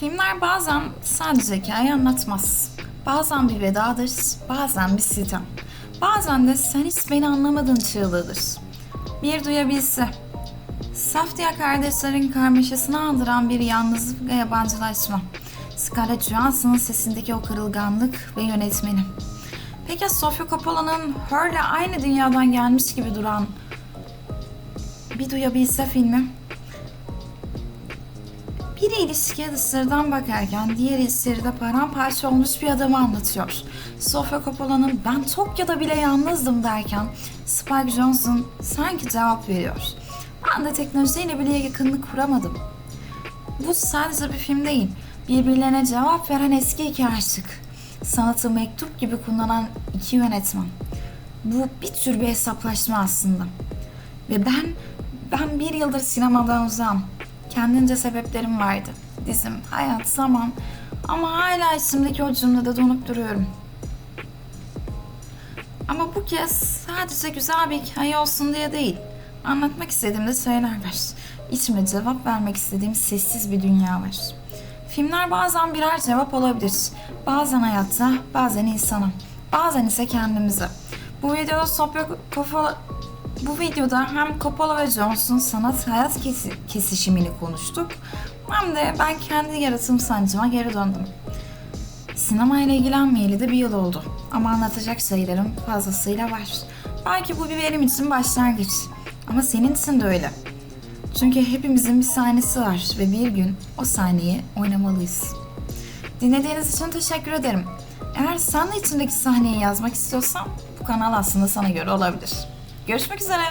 Filmler bazen sadece hikaye anlatmaz. Bazen bir vedadır, bazen bir sitem. Bazen de sen hiç beni anlamadın çığlığıdır. Bir duyabilse. Saf diye kardeşlerin karmaşasını andıran bir yalnızlık ve yabancılaşma. Scarlett Johansson'ın sesindeki o kırılganlık ve yönetmeni. Peki Sofia Coppola'nın Her'le aynı dünyadan gelmiş gibi duran bir duyabilse filmi bir ilişkiye dışarıdan bakarken diğer ilişkide paramparça olmuş bir adamı anlatıyor. Sofia Coppola'nın ben Tokyo'da bile yalnızdım derken Spike Jonze sanki cevap veriyor. Ben de teknolojiyle bile yakınlık kuramadım. Bu sadece bir film değil, birbirlerine cevap veren eski iki aşık. Sanatı mektup gibi kullanan iki yönetmen. Bu bir tür bir hesaplaşma aslında. Ve ben, ben bir yıldır sinemadan uzağım. Kendince sebeplerim vardı. Dizim, hayat, zaman. Ama hala içimdeki o cümlede donup duruyorum. Ama bu kez sadece güzel bir hikaye olsun diye değil. Anlatmak istediğimde şeyler var. İçime cevap vermek istediğim sessiz bir dünya var. Filmler bazen birer cevap olabilir. Bazen hayatta, bazen insana. Bazen ise kendimize. Bu videoda Sofia Coppola bu videoda hem Coppola ve Johnson sanat hayat kesi- kesişimini konuştuk. Hem de ben kendi yaratım sancıma geri döndüm. Sinema ile ilgilenmeyeli de bir yıl oldu. Ama anlatacak şeylerim fazlasıyla var. Belki bu bir benim için başlangıç. Ama senin için de öyle. Çünkü hepimizin bir sahnesi var ve bir gün o sahneyi oynamalıyız. Dinlediğiniz için teşekkür ederim. Eğer sen de içindeki sahneyi yazmak istiyorsan bu kanal aslında sana göre olabilir. Görüşmek üzere.